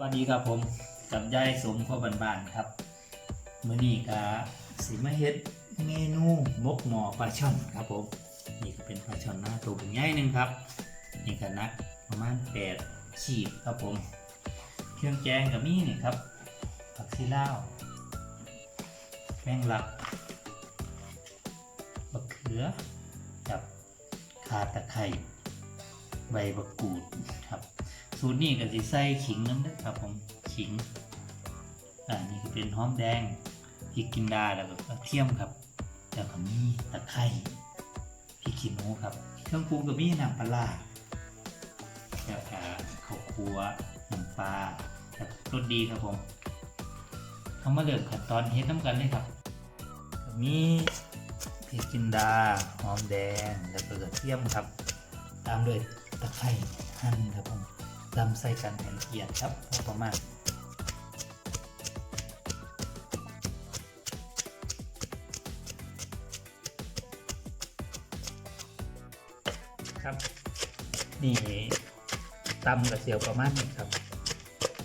วัสดีครับผมกับยายสมข้อบ้านๆครับมื้อนี้ก็สิมาเฮ็ดเมนูมกหมอปลาช่อนครับผมนี่ก็เป็นปลาช่อนหน้าตัวใหญ่หนึ่งครับนี่ก็นักประมาณ8ขีดครับผม เครื่องแกงกับมีนี่ครับผักซีลาวแมงลักบักเขือกับขาตะไคร้ใบบักกูดครับ สูตรนี้ก็สิใส่ขิงน้ำเด้อครับผมขิงอ่านี่ก็เป็นหอมแดงพริกกินดาแล้วก็กระเทียมครับแล้วก็มีตะไคร้พริกขี้หนูครับเครื่องปรุงก็มีน้ำปลาแล้วก็ข้าวคั่วน้ำปลาแล้วก็รสดีครับผมเอามาเริ่มขั้นตอนเฮ็ดน้ำกันเลยครับมีพริกกินดาหอมแดงแล้วก็กระเทียมครับ ตามด้วยตะไคร้หั่นครับผม ลำใส่กันให้ละเอียดครับพอประมาณครับนี่ตำกระเสียวประมาณนี้ครับ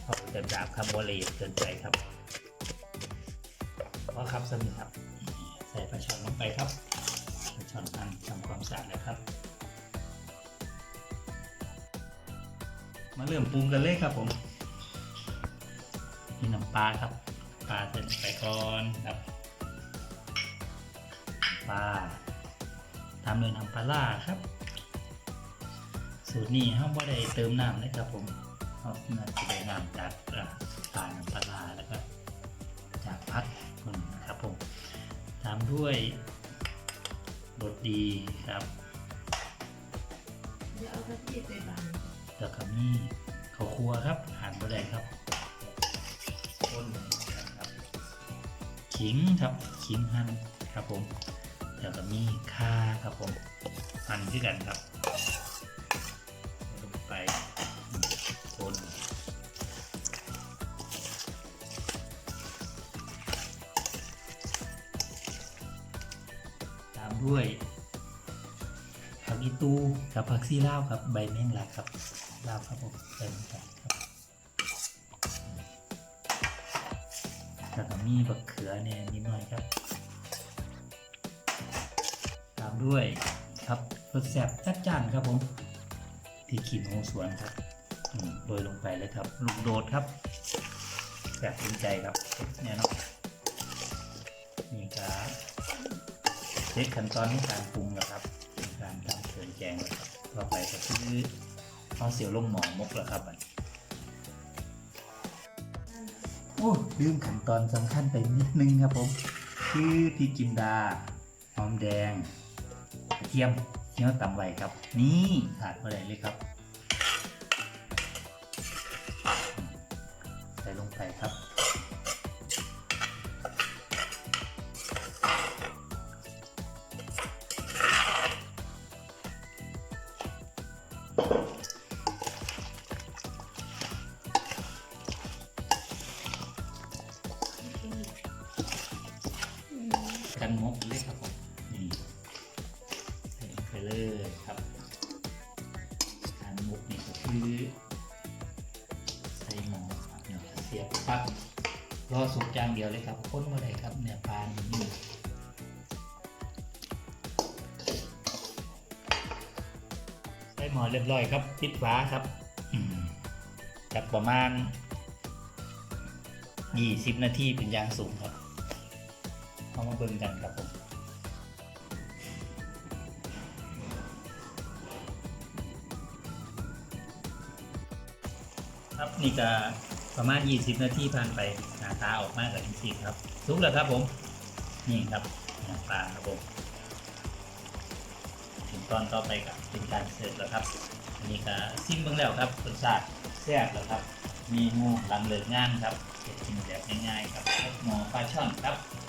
พอจะดาบคำโบเลตเกินใจครับพอครับสมิครับใส่ปลาช่อนลงไปครับปลาช่อนอันทำความสะอาดแล้วครับ มาเริ่มปรุงกันเลยครับผมนี่น้ำปลาครับ ปลาเสร็จไปก่อนครับปลาตามด้วยน้ำปลาล่าครับ สูตรนี้ห้ามว่าได้เติมน้ำนะครับผมเราน่าจะได้น้ำจากอ่าปลาน้ำปลาล่าแล้วก็จากพักคนนครับผม ตามด้วยรสดีครับเดี๋ยวเอากะทิไปบัง แล้วก็มีข้าวคั่วครับหั่นไปเลยครับต้นครับขิงครับขิงหั่นครับผมแล้วก็มีข่าครับผมหั่นด้วยกันครับไปคนตามด้วย ผักอีตูกับผักซีลาวครับใบแมงลักครับลาวครับผมใบแมงลักครับแล้วก็มีบักเขือเนี่ยนิดหน่อยครับ ตามด้วยครับรสแซ่บจัดจ้านครับผมพริกขี้หนูสวนครับโรยลงไปเลยครับลูกโดดครับแบบถึงใจครับเนี่ยเนาะนี่ครับเช็คขั้นตอนในการปรุงนะครับ ในกรทำเครื่องแกงแล้วครับต่อไปก็คือเอาเสียวลงหมอมกแล้วครับอันโอ้ลืมขั้นตอนสำคัญไปนิดนึงครับผม คือพริกจินดาหอมแดงกระเทียมเนื้อตำไว้ครับ นี่ขาดเมื่อไรเลยครับ ใส่ลงไปครับ กันมกเลยครับผมนี่ใส่ลงไปเลยครับการมกนี่ก็คือใส่หมอครับเดี๋ยเสียบปั๊บรอสุกอย่างเดียวเลยครับค้นมาเลยครับเนื้อปลานี่ยใส่หมอเรียบร้อยครับปิดฝาครับจากประมาณ 20 นาทีเป็นอย่างสูงครับ เอามาเบิ่งกันครับผมครับนี่ก็ประมาณ 20 นาทีผ่านไปหน้าตาออกมากับจริงๆครับสุกแล้วครับผมนี่ครับหน้าปลาครับผมถึงตอนต่อไปกับเป็นการเสิร์ฟแล้วครับอันนี้ก็ซิมเบิ่งแล้วครับรสชาติแซ่บแล้วครับเมนูหลังเลิกงานครับเก็บกินแบบง่ายๆครับหมอปลาช่อนครับครับ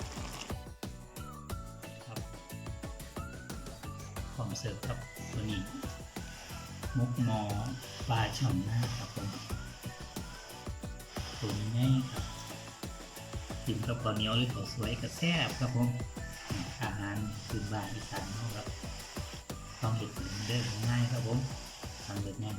องเสิร์ฟครับตัวนี้ มุกหมอปลาช่อนหน้าครับผมตัวนี้ง่ายครับกินกับข้าวเหนียวหรือข้าวสวยก็แซ่บครับผมอาหารพื้นบ้านอีสานของเราต้องเด็ดเหมือนเดิมง่ายครับผมทำเด็ดง่าย